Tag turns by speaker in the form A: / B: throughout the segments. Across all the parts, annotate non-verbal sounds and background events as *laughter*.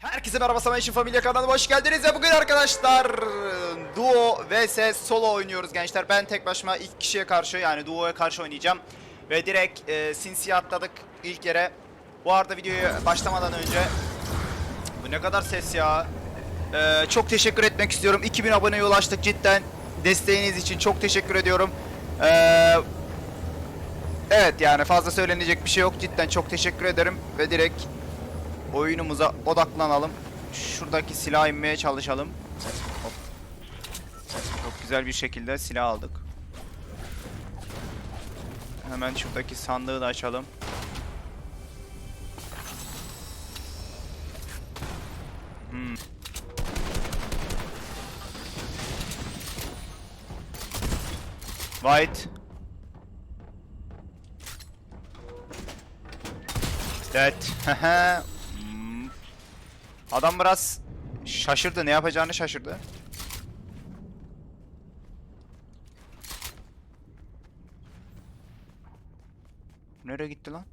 A: Herkese merhaba Samanyişin Familya kanalına hoş geldiniz ve bugün arkadaşlar Duo vs Solo oynuyoruz gençler. Ben tek başıma ilk kişiye karşı yani Duo'ya karşı oynayacağım. Ve direkt e, Sinsi'ye atladık ilk yere. Bu arada videoya başlamadan önce Bu ne kadar ses ya. E, çok teşekkür etmek istiyorum. 2000 aboneye ulaştık cidden. Desteğiniz için çok teşekkür ediyorum. E, evet yani fazla söylenecek bir şey yok. Cidden çok teşekkür ederim. Ve direkt oyunumuza odaklanalım. Şuradaki silah inmeye çalışalım. Hop. Çok güzel bir şekilde silah aldık. Hemen şuradaki sandığı da açalım. Hmm. White. Dead. *laughs* Adam biraz şaşırdı. Ne yapacağını şaşırdı. Nereye gitti lan?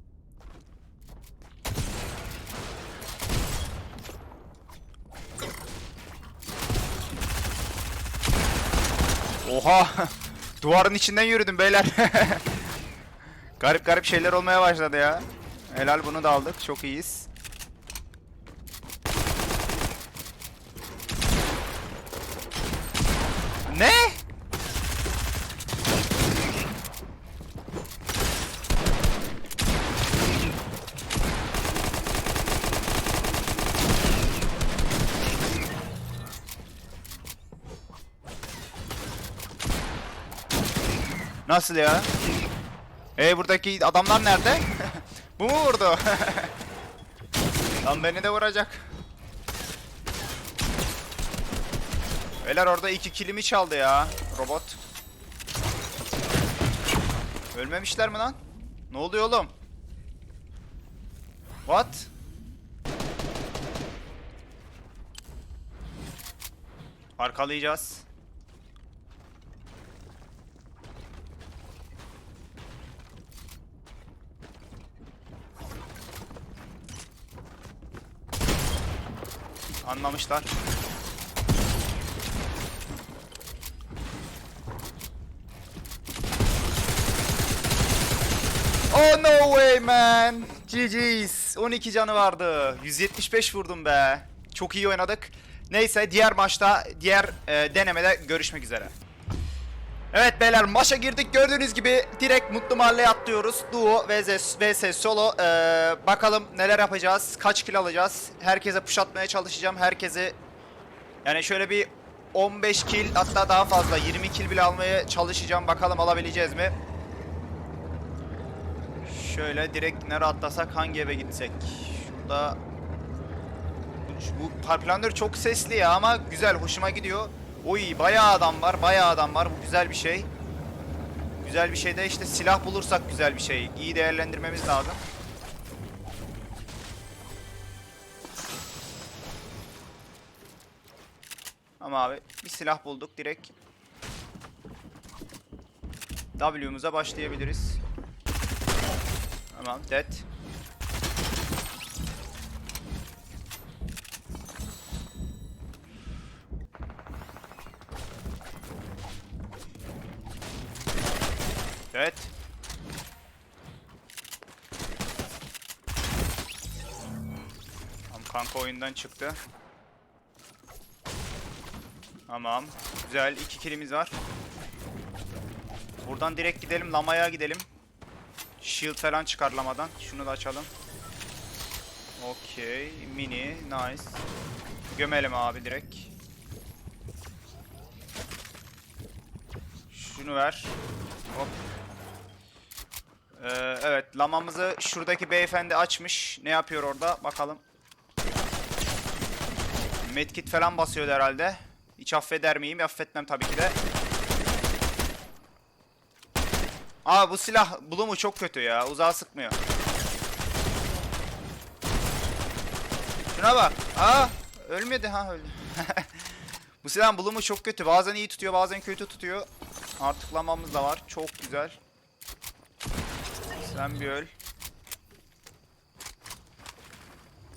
A: Oha! *laughs* Duvarın içinden yürüdüm beyler. *laughs* garip garip şeyler olmaya başladı ya. Helal bunu da aldık. Çok iyiyiz. Ne? Nasıl ya? E buradaki adamlar nerede? *laughs* Bu mu vurdu? *laughs* Lan beni de vuracak. Beyler orada iki kilimi çaldı ya robot. Ölmemişler mi lan? Ne oluyor oğlum? What? Arkalayacağız. Anlamışlar. Oh no way man. GG's. 12 canı vardı. 175 vurdum be. Çok iyi oynadık. Neyse diğer maçta, diğer e, denemede görüşmek üzere. Evet beyler maça girdik gördüğünüz gibi direkt Mutlu Mahalle'ye atlıyoruz. Duo vs, vs Solo. Ee, bakalım neler yapacağız, kaç kill alacağız. Herkese push atmaya çalışacağım. Herkese yani şöyle bir 15 kill hatta daha fazla 20 kill bile almaya çalışacağım. Bakalım alabileceğiz mi? Şöyle direkt nereye atlasak hangi eve gitsek? Şurada bu parplander çok sesli ya ama güzel hoşuma gidiyor. Oy bayağı adam var bayağı adam var bu güzel bir şey. Güzel bir şey de işte silah bulursak güzel bir şey. İyi değerlendirmemiz lazım. Ama abi bir silah bulduk direkt. W'muza başlayabiliriz. Tamam dead. Evet. Tamam kanka oyundan çıktı. Tamam. Güzel. iki kilimiz var. Buradan direkt gidelim. Lamaya gidelim. Shield falan çıkarlamadan. Şunu da açalım. Okey. Mini. Nice. Gömelim abi direkt. Şunu ver. Hop. Ee, evet lamamızı şuradaki beyefendi açmış. Ne yapıyor orada bakalım. Medkit falan basıyor herhalde. Hiç affeder miyim? Affetmem tabii ki de. Aa bu silah bulumu çok kötü ya. Uzağa sıkmıyor. Şuna bak. Aa ölmedi ha öldü. *laughs* bu silahın bulumu çok kötü. Bazen iyi tutuyor bazen kötü tutuyor. Artıklamamız da var. Çok güzel. Sen bir öl.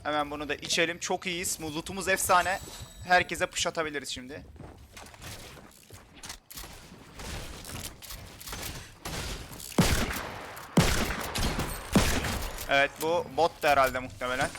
A: Hemen bunu da içelim. Çok iyiyiz. Lootumuz efsane. Herkese push atabiliriz şimdi. Evet bu bot da herhalde muhtemelen.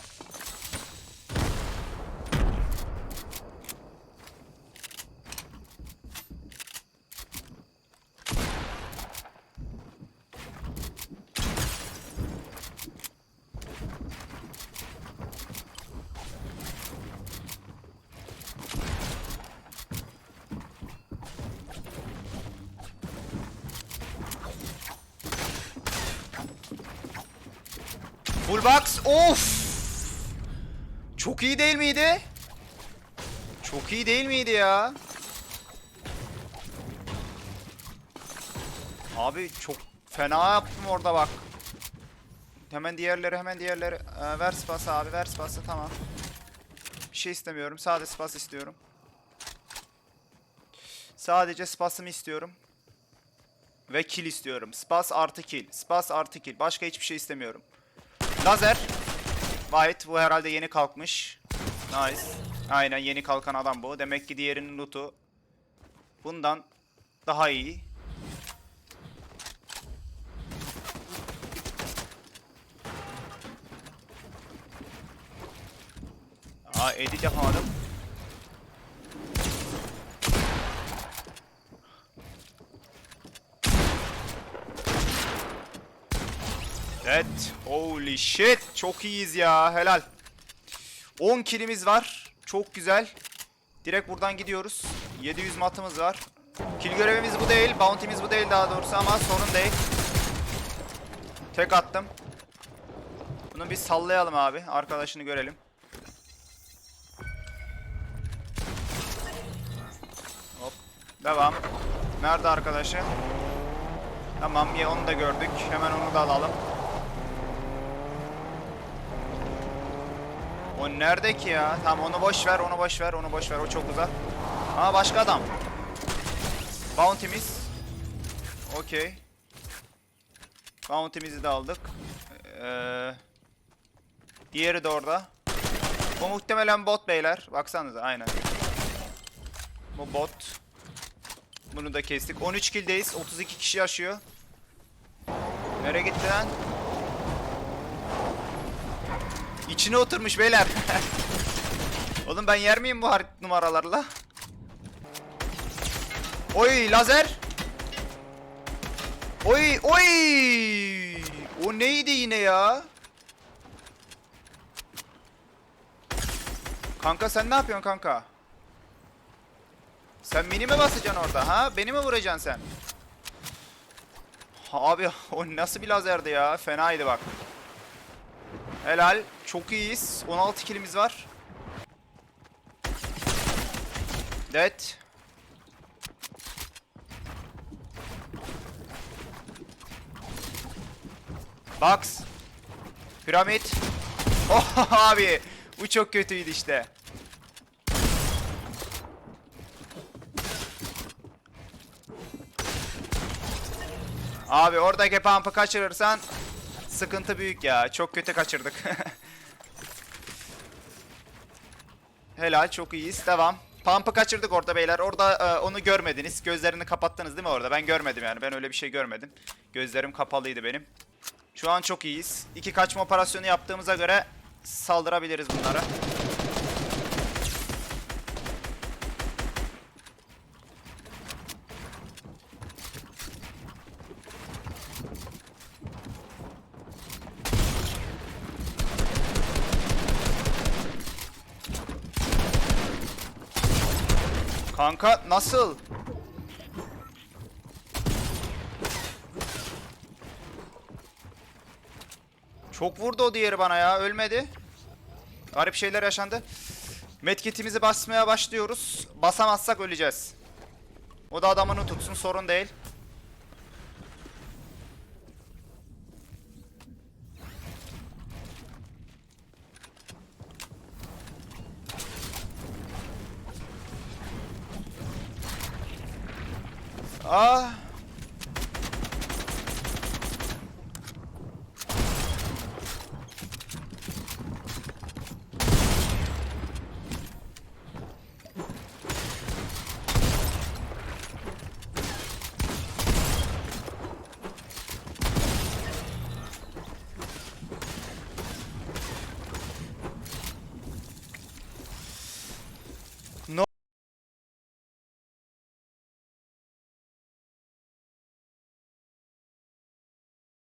A: Full box. Of! Çok iyi değil miydi? Çok iyi değil miydi ya? Abi çok fena yaptım orada bak. Hemen diğerleri hemen diğerleri. Ee, ver spası abi ver spası tamam. Bir şey istemiyorum. Sadece spas istiyorum. Sadece spasımı istiyorum. Ve kill istiyorum. Spas artı kill. Spas artı kill. Başka hiçbir şey istemiyorum. Lazer. White bu herhalde yeni kalkmış. Nice. Aynen yeni kalkan adam bu. Demek ki diğerinin loot'u bundan daha iyi. Aa edit yapamadım. Evet. Holy shit. Çok iyiyiz ya. Helal. 10 kilimiz var. Çok güzel. Direkt buradan gidiyoruz. 700 matımız var. Kill görevimiz bu değil. Bounty'miz bu değil daha doğrusu ama sorun değil. Tek attım. Bunu bir sallayalım abi. Arkadaşını görelim. Hop. Devam. Nerede arkadaşı? Tamam ya onu da gördük. Hemen onu da alalım. O nerede ki ya? Tamam onu boş ver, onu boş ver, onu boş ver. O çok uzak. Aa başka adam. Bounty'miz. Okey. Bounty'mizi de aldık. Ee, diğeri de orada. Bu muhtemelen bot beyler. Baksanıza aynen. Bu bot. Bunu da kestik. 13 kill'deyiz. 32 kişi yaşıyor. Nereye gitti lan? İçine oturmuş beyler. *laughs* Oğlum ben yer miyim bu harit numaralarla? Oy lazer. Oy oy. O neydi yine ya? Kanka sen ne yapıyorsun kanka? Sen mini mi basacaksın orada ha? Beni mi vuracaksın sen? Abi *laughs* o nasıl bir lazerdi ya? Fenaydı bak. Helal. Çok iyiyiz. 16 kilimiz var. Dead. Box. Piramit. *laughs* Oh abi. Bu çok kötüydü işte. Abi oradaki pump'ı kaçırırsan sıkıntı büyük ya. Çok kötü kaçırdık. *laughs* Helal çok iyiyiz. Devam. Pump'ı kaçırdık orada beyler. Orada e, onu görmediniz. Gözlerini kapattınız değil mi orada? Ben görmedim yani. Ben öyle bir şey görmedim. Gözlerim kapalıydı benim. Şu an çok iyiyiz. İki kaçma operasyonu yaptığımıza göre saldırabiliriz bunlara. Kanka nasıl? Çok vurdu o diğeri bana ya. Ölmedi. Garip şeyler yaşandı. Medkitimizi basmaya başlıyoruz. Basamazsak öleceğiz. O da adamını tutsun sorun değil. Ah.